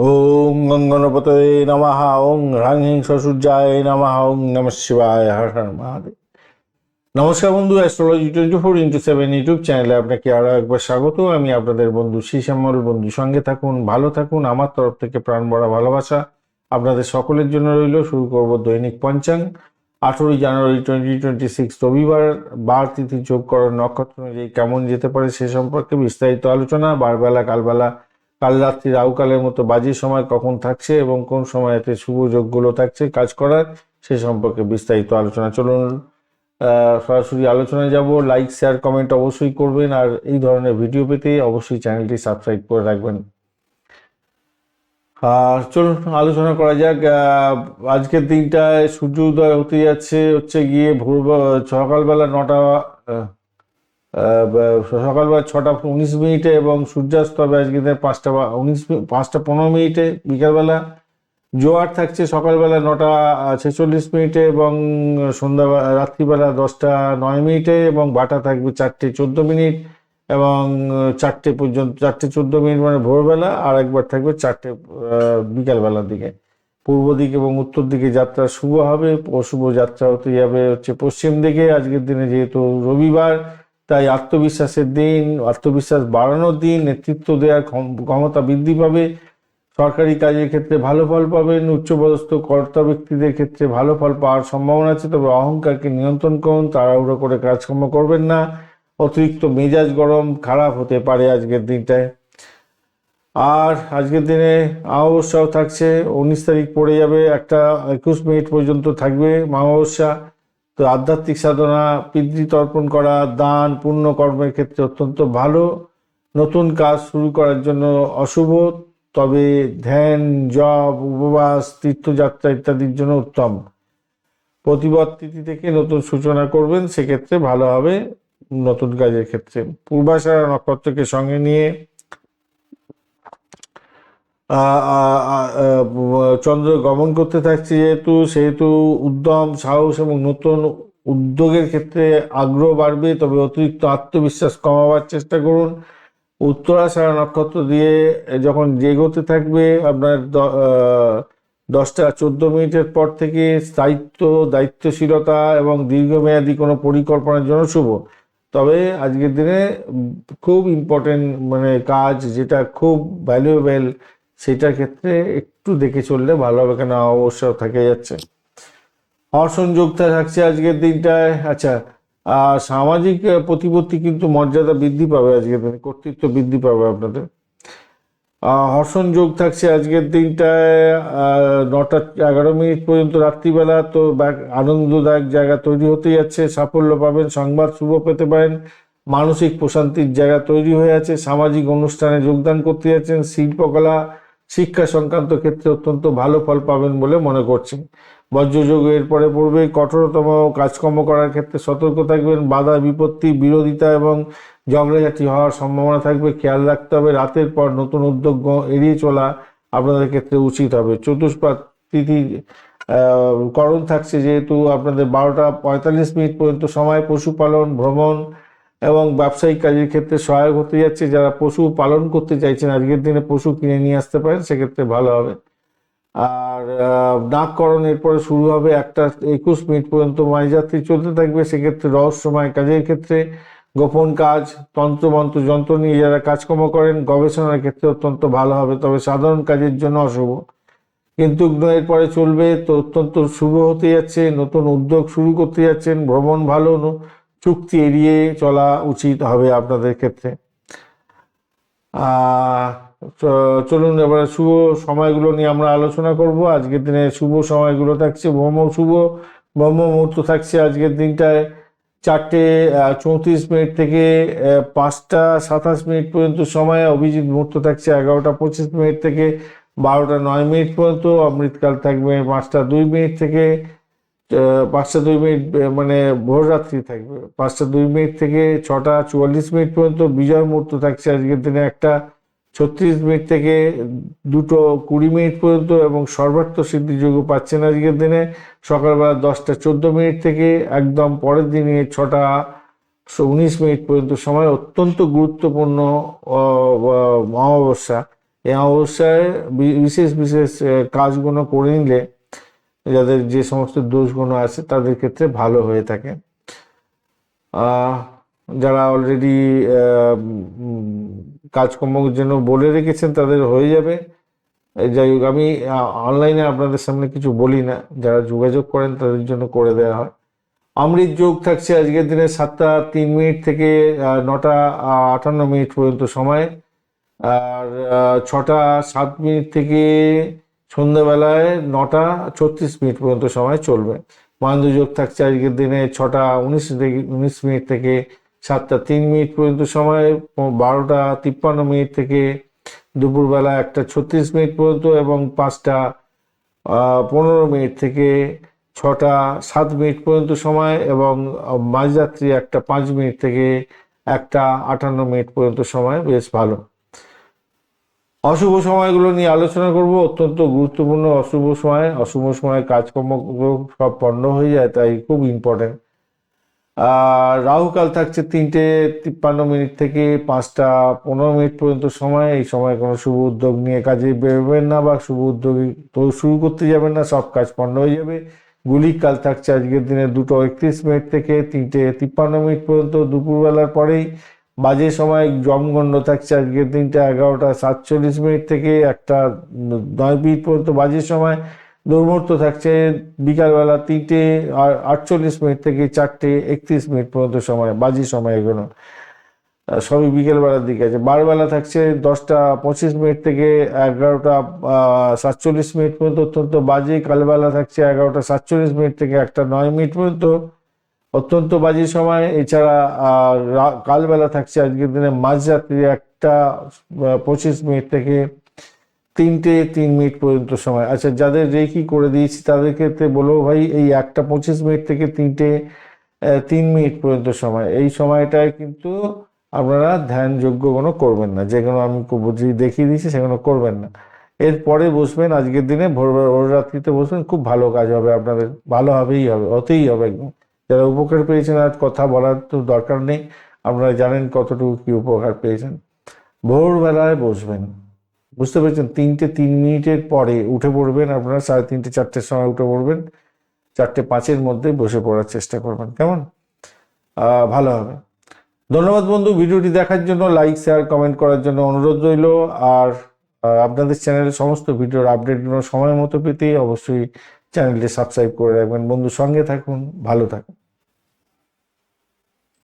ওং গঙ্গনপতে নমঃ ওং হ্রাং হিং সূর্যায় নমঃ ওং নম শিবায়, হর মহাদেব। নমস্কার বন্ধু astrology twenty four into seven YouTube চ্যানেলে আপনাকে আরও একবার স্বাগত। আমি আপনাদের বন্ধু শ্যামল বন্ধু, সঙ্গে থাকুন, ভালো থাকুন, আমার তরফ থেকে প্রাণ ভরা ভালোবাসা। আপনাদের সকলের জন্য রইল, শুরু করব দৈনিক পঞ্চাঙ্গ আঠেরোই জানুয়ারি টোয়েন্টি টোয়েন্টি সিক্স রবিবার। বার তিথি যোগ করার নক্ষত্র অনুযায়ী কেমন যেতে পারে সে সম্পর্কে বিস্তারিত আলোচনা, বারবেলা, কালবেলা কাল রাত্রি রাহুকালের মতো বাজির সময় কখন থাকছে এবং কোন সময়তে শুভ যোগগুলো থাকছে, কাজ করার, সে সম্পর্কে বিস্তারিত আলোচনা চলুন। সরাসরি আলোচনায় যাব। লাইক শেয়ার কমেন্ট অবশ্যই করবেন আর এই ধরনের ভিডিও পেতে অবশ্যই চ্যানেলটি সাবস্ক্রাইব করে রাখবেন। আর চলুন, আলোচনা করা যাক। আজকের দিনটায় সূর্য উদয় হতে যাচ্ছে হচ্ছে গিয়ে ভোর সকালবেলা নটা সকালবেলা ছটা উনিশ মিনিটে এবং সূর্যাস্ত হবে আজকে পাঁচটা বা- উনিশ পাঁচটা পনেরো মিনিটে, বিকালবেলা। জোয়ার থাকছে সকালবেলা নটা ছেচল্লিশ মিনিটে এবং সন্ধ্যা রাত্রিবেলা দশটা নয় মিনিটে এবং বাটা থাকবে চারটে চোদ্দ মিনিট এবং চারটে পর্যন্ত, চারটে চোদ্দ মিনিট মানে ভোরবেলা আর একবার থাকবে চারটে বিকালবেলার দিকে। পূর্ব দিক এবং উত্তর দিকে যাত্রা শুভ হবে, অশুভ যাত্রা হতে যাবে হচ্ছে পশ্চিম দিকে। আজকের দিনে যেহেতু রবিবার তাই আত্মবিশ্বাসের দিন, আত্মবিশ্বাস বাড়ানোর দিন, নেতৃত্ব দেওয়ার ক্ষম- ক্ষমতা বৃদ্ধি পাবে। সরকারি কাজের ক্ষেত্রে ভালো ফল পাবেন উচ্চপদস্থ কর্তা ব্যক্তিদের ক্ষেত্রে ভালো ফল পাওয়ার সম্ভাবনা আছে, তবে অহংকারকে নিয়ন্ত্রণ করুন, তাড়াহুড়ো করে কাজকর্ম করবেন না। অতিরিক্ত মেজাজ গরম, খারাপ হতে পারে আজকের দিনটায় আর আজকের দিনে অমাবস্যাও থাকছে, উনিশ তারিখ পড়ে যাবে, একটা একুশ মিনিট পর্যন্ত থাকবে অমাবস্যা। তো আধ্যাত্মিক সাধনা, পিতৃতর্পণ করা, দান, পুণ্য কর্মের ক্ষেত্রে অত্যন্ত ভালো। নতুন কাজ শুরু করার জন্য অশুভ, তবে ধ্যান, জপ, উপবাস, তীর্থযাত্রা ইত্যাদির জন্য উত্তম। প্রতিপদ তিথি থেকে নতুন সূচনা করবেন, সেক্ষেত্রে ভালো হবে নতুন কাজের ক্ষেত্রে। পূর্বাশারা নক্ষত্রকে সঙ্গে নিয়ে চন্দ্র গমন করতে থাকছে যেহেতু, সেহেতু উদ্যম, সাহস এবং নতুন উদ্যোগের ক্ষেত্রে আগ্রহ বাড়বে, তবে অতিরিক্ত আত্মবিশ্বাস কমাবার চেষ্টা করুন। উত্তরাষাঢ়া নক্ষত্র দিয়ে যখন জেগোতে থাকবে, আপনার দশটা চোদ্দ মিনিটের পর থেকে স্থায়িত্ব, দায়িত্বশীলতা এবং দীর্ঘমেয়াদী কোনো পরিকল্পনার জন্য শুভ। তবে আজকের দিনে খুব ইম্পর্টেন্ট মানে কাজ, যেটা খুব ভ্যালুয়েবল সেটার ক্ষেত্রে একটু দেখে চললে ভালো হবে কেন অবশ্য থেকে যাচ্ছে। যোগটা থাকছে আজকের দিনটায়। আচ্ছা আর সামাজিক প্রতিপত্তি কিন্তু মর্যাদা বৃদ্ধি পাবে আজকের দিনে, কর্তৃত্ব বৃদ্ধি পাবে আপনাদের। হর্ষণ যোগ থাকছে আজকের দিনটায় নটা, এগারো মিনিট পর্যন্ত রাত্রিবেলা, তো আনন্দদায়ক জায়গা তৈরি হতে যাচ্ছে, সাফল্য পাবেন, সংবাদ শুভ পেতে পারেন, মানসিক প্রশান্তির জায়গা তৈরি হয়ে আছে, সামাজিক অনুষ্ঠানে যোগদান করতে যাচ্ছেন শিল্পকলা শিক্ষা সংক্রান্ত ক্ষেত্রে অত্যন্ত ভালো ফল পাবেন বলে মনে করছেন বজ্রযোগ এরপরে পড়বে, কঠোরতম কাজকর্ম করার ক্ষেত্রে সতর্ক থাকবেন, বাধা, বিপত্তি, বিরোধিতা এবং ঝগড়াঝাটি হওয়ার সম্ভাবনা থাকবে, খেয়াল রাখতে হবে, রাতের পর নতুন উদ্যোগ এড়িয়ে চলা আপনাদের ক্ষেত্রে উচিত হবে। চতুষ্পাত তিথি করণ থাকছে যেহেতু আপনাদের বারোটা পঁয়তাল্লিশ মিনিট পর্যন্ত সময়, পশুপালন, ভ্রমণ এবং ব্যবসায়িক কাজের ক্ষেত্রে সহায়ক হতে যাচ্ছে। যারা পশু পালন করতে চাইছেন, আজকের দিনে পশু কিনে নিয়ে আসতে পারেন, সেক্ষেত্রে ভালো হবে। আর নাককরণ এরপরে শুরু হবে একটা একুশ মিনিট পর্যন্ত মাইযাত্রী চলতে থাকবে। সেক্ষেত্রে রহস্যময় কাজের ক্ষেত্রে গোপন কাজ, তন্ত্রমন্ত্র, যন্ত্র নিয়ে যারা কাজকর্ম করেন, গবেষণার ক্ষেত্রে অত্যন্ত ভালো হবে। তবে সাধারণ কাজের জন্য অশুভ। কিন্তু এর পরে চলবে, তো অত্যন্ত শুভ হতে যাচ্ছে। নতুন উদ্যোগ শুরু করতে যাচ্ছেন। ভ্রমণ ভালো চুক্তি এড়িয়ে চলা উচিত হবে আপনাদের ক্ষেত্রে। চলুন এবারে শুভ সময়গুলো নিয়ে আমরা আলোচনা করব। আজকের দিনে শুভ সময়গুলো থাকছে, ব্রহ্ম শুভ, ব্রহ্ম মুহূর্ত থাকছে আজকের দিনটায় চারটে চৌত্রিশ মিনিট থেকে পাঁচটা সাতাশ মিনিট পর্যন্ত সময় অভিজিৎ মুহূর্ত থাকছে এগারোটা পঁচিশ মিনিট থেকে, বারোটা নয় মিনিট পর্যন্ত, অমৃতকাল থাকবে পাঁচটা দুই মিনিট থেকে পাঁচটা দুই মিনিট মানে ভোররাত্রি থাকবে। পাঁচটা দুই মিনিট থেকে ছটা চুয়াল্লিশ মিনিট পর্যন্ত বিজয় মুহূর্ত থাকছে আজকের দিনে। একটা ছত্রিশ মিনিট থেকে দুটো কুড়ি মিনিট পর্যন্ত এবং সর্বার্থ সিদ্ধিযোগ্য পাচ্ছেন আজকের দিনে। সকালবেলা দশটা চোদ্দ মিনিট থেকে একদম পরের দিনে ছটা উনিশ মিনিট পর্যন্ত সময় অত্যন্ত গুরুত্বপূর্ণ অমাবস্যা এই অমাবস্যায় বিশেষ বিশেষ কাজগুলো করে নিলে যাদের যে সমস্ত দোষগুলো আছে তাদের ক্ষেত্রে ভালো হয়ে থাকে। যারা অলরেডি কাজকর্মের জন্য বলে রেখেছেন তাদের হয়ে যাবে। যাই হোক, আমি অনলাইনে আপনাদের সামনে কিছু বলি না। যারা যোগাযোগ করেন তাদের জন্য করে দেওয়া হয়। অমৃত যোগ থাকছে আজকের দিনে সাতটা তিন মিনিট থেকে নটা আটান্ন মিনিট পর্যন্ত সময়। আর ছটা সাত মিনিট থেকে সন্ধ্যাবেলায় নটা ছত্রিশ মিনিট পর্যন্ত সময় চলবে। মান্দ যোগ থাকছে আজকের দিনে ছটা উনিশ উনিশ মিনিট থেকে সাতটা তিন মিনিট পর্যন্ত সময়, বারোটা তিপ্পান্ন মিনিট থেকে দুপুরবেলা একটা ছত্রিশ মিনিট পর্যন্ত এবং পাঁচটা পনেরো মিনিট থেকে ছটা সাত মিনিট পর্যন্ত সময় এবং মাঝরাত্রি একটা পাঁচ মিনিট থেকে একটা আটান্ন মিনিট পর্যন্ত সময় বেশ ভালো। অশুভ সময়গুলো নিয়ে আলোচনা করব। অত্যন্ত গুরুত্বপূর্ণ অশুভ সময়। অশুভ সময়ে কাজকর্ম সব পণ্ড হয়ে যায়, তাই খুব ইম্পর্টেন্ট আর রাহুকাল থাকছে তিনটে তিপ্পান্ন মিনিট থেকে পাঁচটা পনেরো মিনিট পর্যন্ত সময়। এই সময় কোনো শুভ উদ্যোগ নিয়ে কাজে বেরোবেন না বা শুভ উদ্যোগ তো শুরু করতে যাবেন না, সব কাজ পণ্ড হয়ে যাবে। গুলিক কাল থাকছে আজকের দিনে দুটো একত্রিশ মিনিট থেকে তিনটে তিপ্পান্ন মিনিট পর্যন্ত দুপুরবেলার পরেই। বাজে সময় জমগণ্ড থাকছে আজকের দিনটা এগারোটা সাতচল্লিশ মিনিট থেকে একটা নয় মিনিট পর্যন্ত বাজে সময়। দুর্মূর্ত থাকছে বিকালবেলা তিনটে আর আটচল্লিশ মিনিট থেকে চারটে একত্রিশ মিনিট পর্যন্ত সময়, বাজি সময় এগুলো সবই বিকেলবেলার দিকে আছে। বারবেলা থাকছে দশটা পঁচিশ মিনিট থেকে এগারোটা সাতচল্লিশ মিনিট পর্যন্ত অত্যন্ত বাজে। কালবেলা থাকছে এগারোটা সাতচল্লিশ মিনিট থেকে একটা নয় মিনিট পর্যন্ত অত্যন্ত বাজে সময়। এছাড়া কালবেলা থাকছে আজকের দিনে মাঝরাত্রি একটা পঁচিশ মিনিট থেকে তিনটে তিন মিনিট পর্যন্ত সময়। আচ্ছা যাদের রেকি করে দিয়েছি তাদের ক্ষেত্রে বলব ভাই, এই একটা পঁচিশ মিনিট থেকে তিনটে তিন মিনিট পর্যন্ত সময়। এই সময়টায় কিন্তু আপনারা ধ্যানযোগ্য কোনো করবেন না। যেগুলো আমি দেখিয়ে দিয়েছি, সেগুলো করবেন না। এরপরে বসবেন, আজকের দিনে ভোর ভোর রাত্রিতে বসবেন, খুব ভালো কাজ হবে আপনাদের। ভালো হবেই হবে, হতেই হবে একদম। যারা উপকার পেয়েছেন আর কথা বলার তো দরকার নেই, আপনারা জানেন কতটুকু কি উপকার পেয়েছেন। ভোরবেলায় বসবেন। বুঝতে পেরেছেন, তিনটে তিন মিনিটের পরে উঠে পড়বেন আপনারা, সাড়ে তিনটে চারটের সময় উঠে পড়বেন। চারটে পাঁচের মধ্যে বসে পড়ার চেষ্টা করবেন, কেমন? ভালো হবে। ধন্যবাদ বন্ধু, ভিডিওটি দেখার জন্য, লাইক, শেয়ার, কমেন্ট করার জন্য অনুরোধ রইল। আর আপনাদের চ্যানেলের সমস্ত ভিডিওর আপডেটগুলো সময় মতো পেতে অবশ্যই চ্যানেলটি সাবস্ক্রাইব করে রাখবেন। বন্ধু, সঙ্গে থাকুন, ভালো থাকুন।